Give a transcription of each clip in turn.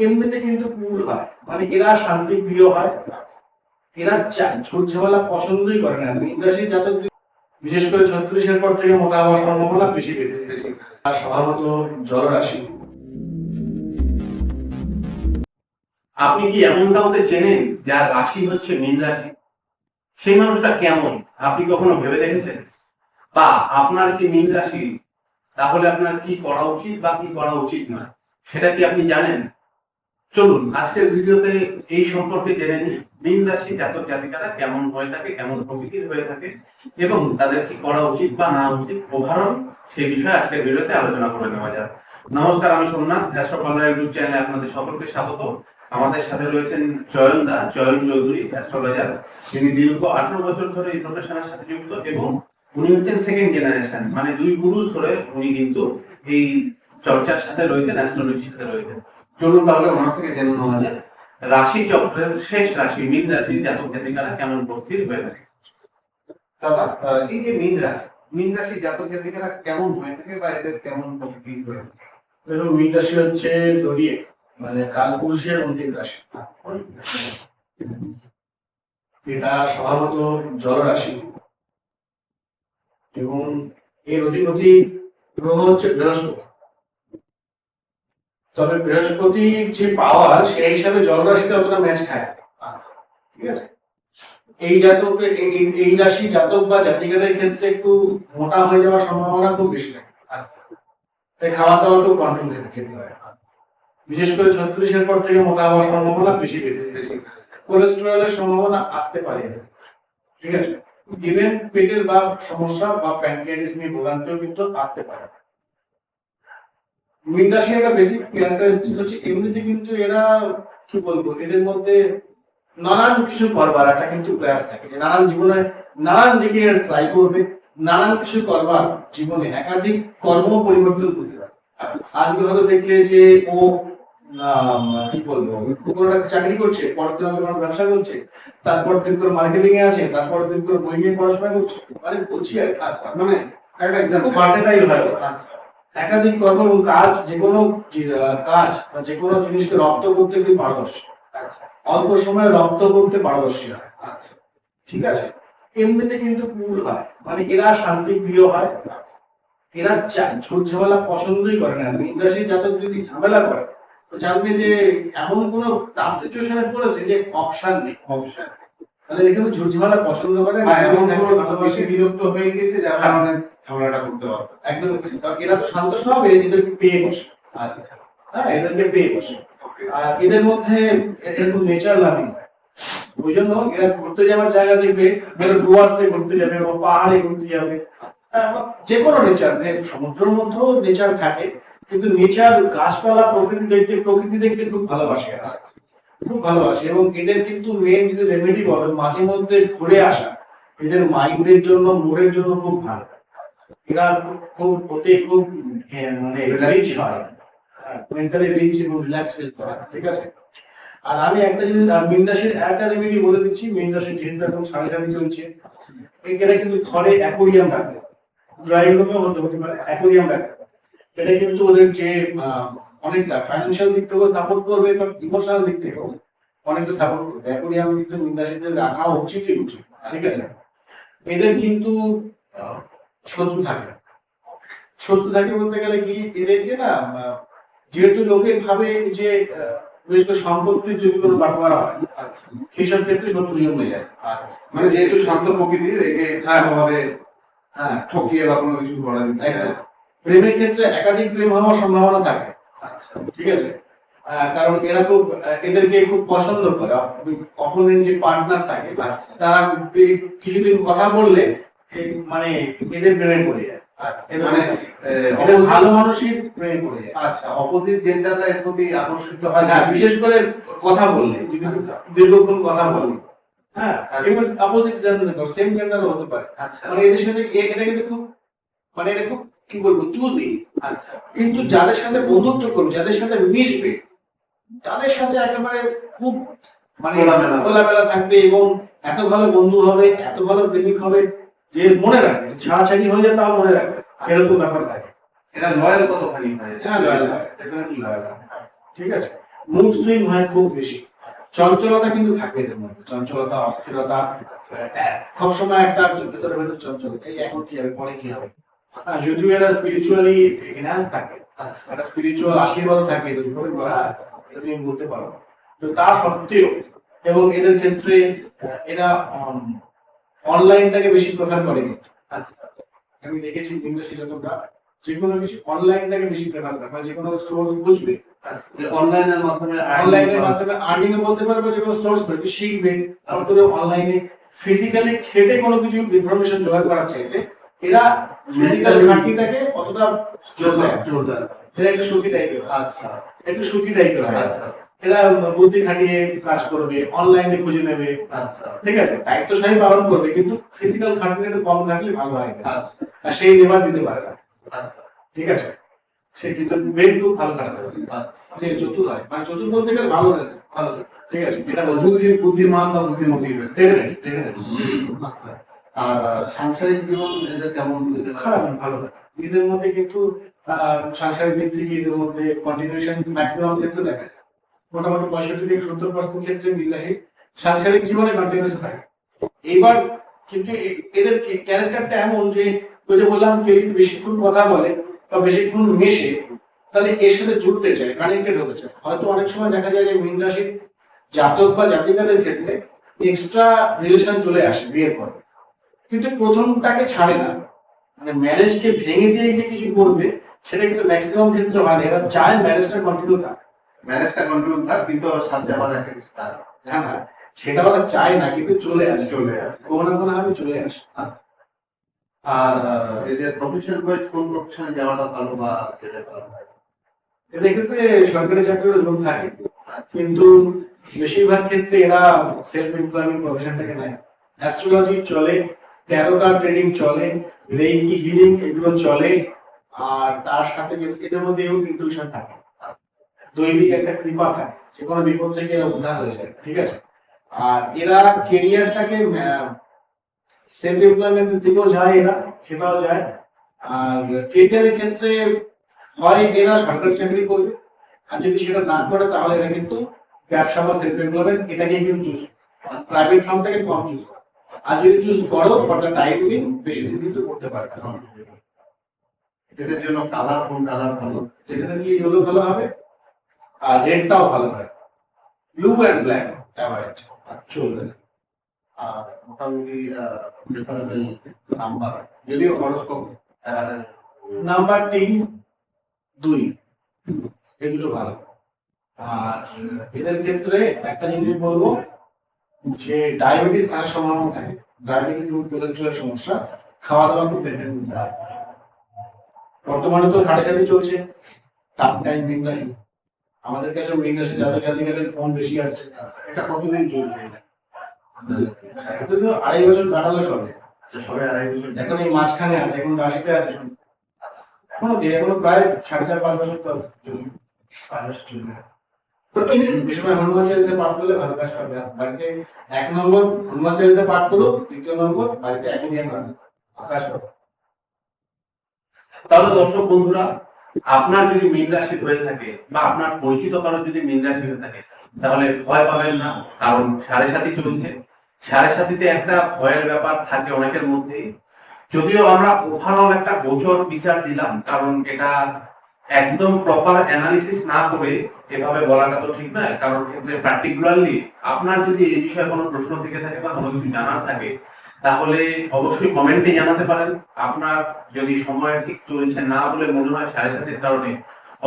এমনিতে কিন্তু কুল হয়। মানে এরা শান্তি প্রিয় হয়। এরা চা- পছন্দই করে না। ইন্দ্রাসী জাতক বিশেষ করে ছত্রিশের পর থেকে মোটা হওয়ার সম্ভাবনা বেশি বেড়ে। আর স্বভাবত জলরাশি। আপনি কি এমন কাউকে চেনেন, যার রাশি হচ্ছে মীন রাশি? সেই মানুষটা কেমন? আপনি কখনো ভেবে দেখেছেন? বা আপনার কি মীন রাশি? তাহলে আপনার কি করা উচিত বা কি করা উচিত না সেটা কি আপনি জানেন? চলুন, আজকের ভিডিওতে এই সম্পর্কে জেনে নিই। মীন রাশি জাতক জাতিকারা কেমন হয়ে থাকে, কেমন প্রকৃতির হয়ে থাকে এবং তাদের কি করা উচিত বা না উচিত ওভারঅল সেই বিষয়ে আজকের ভিডিওতে আলোচনা করে নেওয়া যাক। নমস্কার, আমি সোমনাথ অ্যাস্ট্রোকলার ইউটিউব চ্যানেলে আপনাদের সকলকে স্বাগত। আমাদের সাথে রয়েছেন চয়ন দা, চয়ন চৌধুরী অ্যাস্ট্রোলজার যিনি দীর্ঘ আঠারো বছর ধরে এই প্রফেশনের সাথে যুক্ত এবং উনি হচ্ছেন সেকেন্ড জেনারেশন মানে দুই গুরু ধরে উনি কিন্তু এই চর্চার সাথে রয়েছেন অ্যাস্ট্রোলজির সাথে রয়েছেন। চলুন তাহলে ওনার থেকে জেনে নেওয়া যায় রাশি চক্রের শেষ রাশি মীন রাশি জাতক জাতিকারা কেমন প্রকৃতির হয়ে থাকে? দাদা এই যে মীন রাশি মীন রাশি জাতক জাতিকারা কেমন হয়ে থাকে বা এদের কেমন প্রকৃতি হয়ে থাকে? মীন রাশি হচ্ছে জড়িয়ে মানে কালপুরুষের অন্তিম রাশি। এটা স্বভাবত জলরাশি এবং এর অধিপতি গ্রহ হচ্ছে বৃহস্পতি। তবে বৃহস্পতির যে পাওয়ার সেই হিসাবে জলরাশিতে অতটা ম্যাচ খায় ঠিক আছে? এই জাতক, এই- রাশি জাতক বা জাতিকাদের ক্ষেত্রে একটু মোটা হয়ে যাওয়ার সম্ভাবনা খুব বেশি থাকে। তাই খাওয়া দাওয়া একটু কন্ট্রোল খেতে হয়। বিশেষ করে ছত্রিশের পর থেকে মোটা হওয়ার সম্ভাবনা বেশি গেছে। কোলেস্টেরলের সম্ভাবনা আসতে পারে। ঠিক আছে? ইভেন পেটের বা সমস্যা বা প্যানক্রিয়াটিস নিয়ে ভোগান্তিও কিন্তু আসতে পারে। মিনরাশি একটা বেসিক ক্যারেক্টারিস্টিক হচ্ছে, এমনিতে কিন্তু এরা, কি বলব, এদের মধ্যে নানান কিছু করবার, একটা কিন্তু প্রয়াস থাকে যে নানান জীবনে, নানান দিকে ট্রাই করবে, নানান কিছু করবার জীবনে একাধিক কর্ম পরিবর্তন করতে পারে আজকে হয়তো দেখলে যে ও কি বলব, কোনো চাকরি করছে, পরের দিন কোনো ব্যবসা করছে, তারপর দিন করে মার্কেটিং এ আছে, তারপর দিন করে বই নিয়ে পড়াশোনা করছে মানে বলছি আর। আচ্ছা মানে একটা এক্সাম্পল হয় একাধিক কর্ম এবং কাজ যে কোনো কাজ বা যে কোনো জিনিসকে রপ্ত করতে কিন্তু পারদর্শী। আচ্ছা। অল্প সময়ে রপ্ত করতে পারদর্শী হয়। আচ্ছা। ঠিক আছে? এমনিতে কিন্তু কুল হয়। মানে এরা শান্তি প্রিয় হয়। এরা ঝুট ঝামেলা পছন্দই করে না। ইন্দ্রাসী জাতক যদি ঝামেলা করে তো জানবে যে এমন কোন টাফ সিচুয়েশনে পড়েছে যে অপশন নেই। অবশ্যই তাহলে এখানে পছন্দ করে না? হ্যাঁ, এমন এমন কোনো বেশি বিরক্ত হয়ে গেছে যার কারণে ঝামেলাটা করতে পারবে। একদম কারণ এরা তো শান্ত স্বভাব এদেরকে পেয়ে বসে আচ্ছা। হ্যাঁ এদেরকে পেয়ে বসে আর এদের মধ্যে এরকম নেচার লাভিং ওই জন্য এরা ঘুরতে যাওয়ার জায়গা দেখবে ধরো ঘুরতে যাবে বা পাহাড়ে ঘুরতে যাবে। হ্যাঁ, যে কোনো নেচার সমুদ্রের মধ্যেও নেচার থাকে কিন্তু নেচার গাছপালা প্রকৃতি দেখতে প্রকৃতি দেখতে খুব ভালোবাসে খুব ভালোবাসে এবং এদের কিন্তু মেন যদি রেমেডি বলে মাঝে মধ্যে ঘুরে আসা এদের মাইন্ডের জন্য মুডের জন্য খুব ভালো। এরা খুব ওতে খুব হ্যাঁ, মানে রিচ হয়। মেন্টালি রিচ এবং রিল্যাক্স ফিল করা ঠিক আছে? আর আমি একটা জিনিস মিন্দাসের একটা রেমেডি বলে দিচ্ছি মিন্দাসের যেহেতু এখন সাড়ে চলছে। এখানে কিন্তু ঘরে অ্যাকোরিয়াম রাখবে ড্রয়িং রুমে হতে হতে পারে অ্যাকোরিয়াম রাখবে এটা কিন্তু ওদের যে অনেকটা ফাইন্যান্সিয়াল দিক থেকেও সাপোর্ট করবে এবং ইমোশনাল দিক থেকেও অনেকটা সাপোর্ট করবে। অ্যাকোরিয়াম কিন্তু মিন্দাসের রাখা উচিত ঠিক আছে এদের কিন্তু শত্রু থাকে। শত্রু থাকে বলতে গেলে কি? এদেরকে না যেহেতু লোকে ভাবে যে বিশেষ করে সম্পত্তির যেগুলো বাটোয়ারা হয় সেইসব ক্ষেত্রে শত্রু জন্মে যায়। মানে যেহেতু শান্ত প্রকৃতির, একে ভাবে হ্যাঁ ঠকিয়ে বা কোনো কিছু করা একদম। প্রেমের ক্ষেত্রে একাধিক প্রেম হওয়ার সম্ভাবনা থাকে। ঠিক আছে? কারণ এরা খুব এদেরকে খুব পছন্দ করে। অপোনেন্ট যে পার্টনার থাকে তারা কিছুদিন কথা বললে মানে এদের প্রেমে পড়ে যায়। আচ্ছা মানে এদের ভালো মানুষই প্রেমে পড়ে যায়। আচ্ছা অপোজিট জেন্ডাররা এর প্রতি আকর্ষিত হয় হ্যাঁ বিশেষ করে কথা বললে আচ্ছা। দীর্ঘক্ষণ কথা বলি হ্যাঁ অপোজিট জেন্ডার সেম জেন্ডারও হতে পারে। আচ্ছা। মানে এদের সাথে এটা কিন্তু খুব মানে এটা খুব কি বলব চুজি কিন্তু যাদের সাথে বন্ধুত্ব করবে যাদের সাথে মিশবে তাদের সাথে একেবারে খুব মানে খোলামেলা। থাকবে এবং এত ভালো বন্ধু হবে এত ভালো প্রেমিক হবে যে মনে রাখবে ছাড়াছাড়ি হয়ে যায় তাও মনে রাখবে। এরকম ব্যাপার থাকে। এরা লয়াল কতখানি হয়? হ্যাঁ হয়, ঠিক আছে? মুড সুইং হয় খুব বেশি। চঞ্চলতা কিন্তু থাকে এদের মধ্যে। চঞ্চলতা অস্থিরতা সবসময় একটা ভেতরে ভেতরে চঞ্চলতা। এই এখন কি হবে? পরে কি হবে? যদিও এরা স্পিরিচুয়ালি এনহ্যান্স থাকে একটা স্পিরিচুয়াল আশীর্বাদ থাকে এটা তুমি বলতে পারো। তো তা সত্ত্বেও এবং এদের ক্ষেত্রে এরা অনলাইনটাকে বেশি প্রেফার করে। কিন্তু আমি দেখেছি ইংলিশ তোমরা যে কোনো কিছু অনলাইনটাকে বেশি প্রেফার করে মানে যে কোনো সোর্স বুঝবে অনলাইনের মাধ্যমে অনলাইনের মাধ্যমে আর্নিং বলতে পারবে যে কোনো সোর্স পেবে শিখবে তারপরে অনলাইনে ফিজিক্যালি খেটে কোনো কিছু ইনফরমেশন জোগাড় করার চাইলে এরা ফিজিক্যাল ঘাটতিটাকে জোরদার এরা একটু সুখী টাইপের আচ্ছা। একটু সুখী টাইপের আচ্ছা। এরা বুদ্ধি খাটিয়ে কাজ করবে অনলাইনে খুঁজে নেবে। আচ্ছা। ঠিক আছে? পালন করবে কিন্তু ফিজিক্যাল ঘাটতি একটু কম থাকলে ভালো হয় আচ্ছা। আর সেই দিতে পারে না। আচ্ছা। ঠিক আছে? সে কিন্তু মেন খুব ভালো কাটাতে পারে আচ্ছা। চতুর হয় মানে চতুর বলতে গেলে ভালো। ভালো ঠিক আছে? এটা বলব বুদ্ধি বুদ্ধিমান বা বুদ্ধিমতী। Definitely, definitely। আচ্ছা। আর সাংসারিক জীবন এদের কেমন খারাপ ভালো। এদের মধ্যে কিন্তু সাংসারিক দিক থেকে এদের মধ্যে কন্টিনিউশন ম্যাক্সিমাম ক্ষেত্রে দেখা যায়। মোটামুটি পঁয়ষট্টি থেকে সত্তর পার্সেন্ট ক্ষেত্রে মিলাহি সাংসারিক জীবনে কন্টিনিউশন থাকে। এবার কিন্তু এদের ক্যারেক্টারটা এমন যে, ওই যে বললাম, কেউ যদি বেশিক্ষণ কথা বলে বা বেশিক্ষণ মেশে, তাহলে এর সাথে জুড়তে চায় কানেক্টেড হতে চায়। হয়তো অনেক সময় দেখা যায় যে মীন রাশির জাতক বা জাতিকাদের ক্ষেত্রে এক্সট্রা রিলেশন চলে আসে বিয়ের পরে। কিন্তু প্রথমটাকে ছাড়ে না মানে ম্যারেজকে ভেঙে দিয়ে যে কিছু করবে সেটা কিন্তু ম্যাক্সিমাম ক্ষেত্রে হয় না এরা চায় ম্যারেজটা কন্টিনিউ থাক ম্যানেজটা কন্ট্রোল থাক কিন্তু সাথে আমার একটা কিছু থাক। হ্যাঁ হ্যাঁ সেটা ওরা চায় না কিন্তু চলে আসে চলে আসে। কোনো না কোনো ভাবে চলে আসে আচ্ছা। আর এদের প্রফেশন ওয়াইজ কোন প্রফেশনে যাওয়াটা ভালো বা ভালো হয়? এদের ক্ষেত্রে সরকারি চাকরির লোক থাকে কিন্তু বেশিরভাগ ক্ষেত্রে এরা সেলফ এমপ্লয়মেন্ট প্রফেশনটাকে নেয় অ্যাস্ট্রোলজি চলে ট্যারোটা ট্রেডিং চলে রেইকি হিলিং এগুলো চলে, আর তার সাথে এদের মধ্যে ইনক্লুশন থাকে। দৈবিক একটা কৃপা থাকে যে কোনো বিপদ থেকে এরা উদ্ধার হয়ে যায়, ঠিক আছে? আর এরা কেরিয়ারটাকে সেলফ এমপ্লয়মেন্টের দিকেও যায় এরা, সেটাও যায়। আর কেরিয়ারের ক্ষেত্রে হয় এরা সরকারি চাকরি করবে, আর যদি সেটা না করে তাহলে এরা কিন্তু ব্যবসা বা সেলফ এমপ্লয়মেন্ট এটাকে কিন্তু চুজ প্রাইভেট ফার্ম থেকে কম চুজ আর যদি চুজ করো ফর দ্য টাইম বেশি দিন কিন্তু করতে পারবে না। এদের জন্য কালার কোন কালার ভালো যেখানে গিয়ে ইয়েলো ভালো হবে, আর রেডটাও ভালো হয়। ব্লু অ্যান্ড ব্ল্যাক অ্যাভয়েড চলবে। আর মোটামুটি প্রেফারেবল নাম্বার যদিও হরস্কোপ নাম্বার তিন, দুই দুটো ভালো। আর এদের ক্ষেত্রে একটা জিনিস বলব যে ডায়াবেটিস থাকার সম্ভাবনা থাকে। ডায়াবেটিস এবং কোলেস্ট্রলের সমস্যা খাওয়া দাওয়া খুব বেঁধে নিতে হয় বর্তমানে তো সাথে চলছে। টাফ টাইম মিংলারি আমাদের কাছে যাদের জাতিকাদের ফোন বেশি আসছে। এটা কতদিন তো আড়াই বছর কাটালে সবে। আচ্ছা, সবে আড়াই বছর। এখন এই মাঝখানে আছে এখন রাশিতে আছে এখনও প্রায় সাড়ে চার পাঁচ বছর তো চলবে। পাঁচ বছর চলবে। তাহলে দর্শক বন্ধুরা, আপনার যদি রাশি হয়ে থাকে বা আপনার পরিচিত কারও যদি মীন রাশি হয়ে থাকে, তাহলে ভয় পাবেন না, কারণ সাড়ে সাথী চলছে। সাড়ে সাথীতে একটা ভয়ের ব্যাপার থাকে অনেকের মধ্যে। যদিও আমরা ওভারঅল একটা গোচর বিচার দিলাম, কারণ এটা একদম প্রপার অ্যানালিসিস না করে এভাবে বলাটা তো ঠিক নয়, কারণ ক্ষেত্রে পার্টিকুলারলি আপনার যদি এই বিষয়ে কোনো প্রশ্ন থেকে থাকে বা কোনো কিছু জানার থাকে, তাহলে অবশ্যই কমেন্টে জানাতে পারেন। আপনার যদি সময় ঠিক চলছে না বলে মনে হয় সাড়ে সাতের কারণে,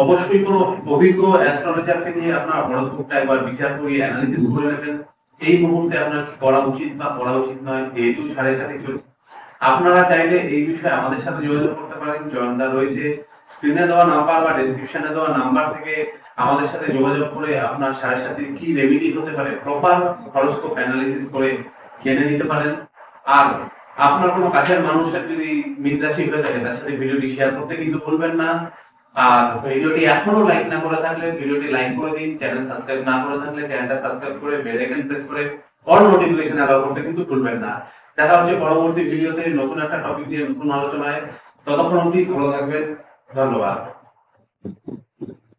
অবশ্যই কোনো অভিজ্ঞ অ্যাস্ট্রোলজারকে নিয়ে আপনার হরস্কোপটা একবার বিচার করিয়ে অ্যানালিসিস করে নেবেন। এই মুহূর্তে আপনার কি করা উচিত বা করা উচিত নয়, যেহেতু সাড়ে সাথে চলছে। আপনারা চাইলে এই বিষয়ে আমাদের সাথে যোগাযোগ করতে পারেন। জয়ন্দা রয়েছে। স্ক্রিনে দেওয়া নাম্বার বা ডেসক্রিপশনে দেওয়া নাম্বার থেকে আমাদের সাথে যোগাযোগ করে আপনার সাড়ে সাথে কি রেমেডি হতে পারে? প্রপার হরস্কোপ অ্যানালিসিস করে জেনে নিতে পারেন। আর আপনার কোনো কাছের মানুষের যদি মিদ্রাসী হয়ে থাকে, তার সাথে ভিডিওটি শেয়ার করতে কিন্তু ভুলবেন না। আর ভিডিওটি এখনও লাইক না করে থাকলে ভিডিওটি লাইক করে দিন চ্যানেল সাবস্ক্রাইব না করে থাকলে চ্যানেলটা সাবস্ক্রাইব করে বেল আইকন প্রেস করে অল নোটিফিকেশন অ্যালাউ করতে কিন্তু ভুলবেন না। দেখা হচ্ছে পরবর্তী ভিডিওতে নতুন একটা টপিক নিয়ে নতুন আলোচনায়। ততক্ষণ অবধি ভালো থাকবেন। ধন্যবাদ।